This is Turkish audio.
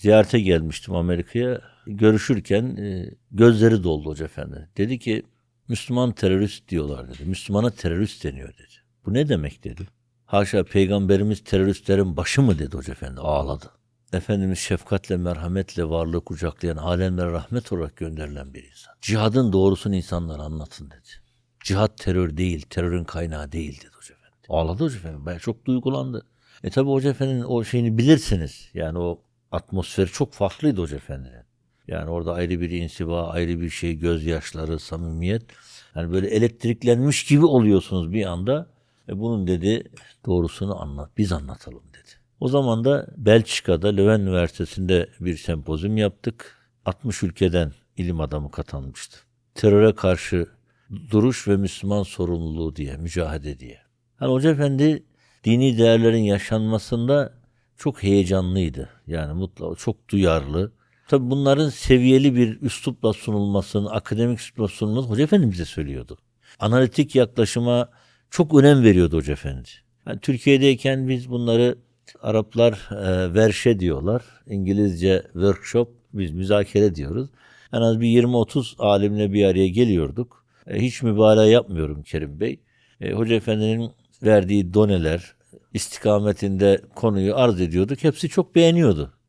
ziyarete gelmiştim Amerika'ya. Görüşürken e, gözleri doldu Hoca Efendi. Dedi ki Müslüman terörist diyorlar dedi. Müslümana terörist deniyor dedi. Bu ne demek dedi. Haşa peygamberimiz teröristlerin başı mı dedi Hoca Efendi ağladı. Efendimiz şefkatle merhametle varlığı kucaklayan alemlere rahmet olarak gönderilen bir insan. Cihadın doğrusunu insanlara anlatın dedi. Cihat terör değil, terörün kaynağı değil dedi Hoca Efendi. Ağladı Hoca Efendi. Bayağı çok duygulandı. E tabi Hoca Efendi'nin o şeyini bilirsiniz. Yani o atmosferi çok farklıydı Hoca Efendi'nin. Yani orada ayrı bir insiba, ayrı bir şey, gözyaşları, samimiyet. Yani böyle elektriklenmiş gibi oluyorsunuz bir anda. E bunun dedi doğrusunu anlat, biz anlatalım dedi. O zaman da Belçika'da Leuven Üniversitesi'nde bir sempozyum yaptık. 60 ülkeden ilim adamı katılmıştı. Teröre karşı duruş ve Müslüman sorumluluğu diye, mücadele diye. Hani Hoca Efendi dini değerlerin yaşanmasında çok heyecanlıydı. Yani mutlaka çok duyarlı. Tabi bunların seviyeli bir üslupla sunulmasını, akademik üslupla sunulmasını Hoca Efendi bize söylüyordu. Analitik yaklaşıma çok önem veriyordu Hoca Efendi. Yani Türkiye'deyken biz bunları Araplar e, verşe diyorlar. İngilizce workshop, biz müzakere diyoruz. En az bir 20-30 alimle bir araya geliyorduk. E, hiç mübalağa yapmıyorum Kerim Bey. E, Hoca Efendi'nin verdiği doneler istikametinde konuyu arz ediyorduk. Hepsi çok beğeniyordu.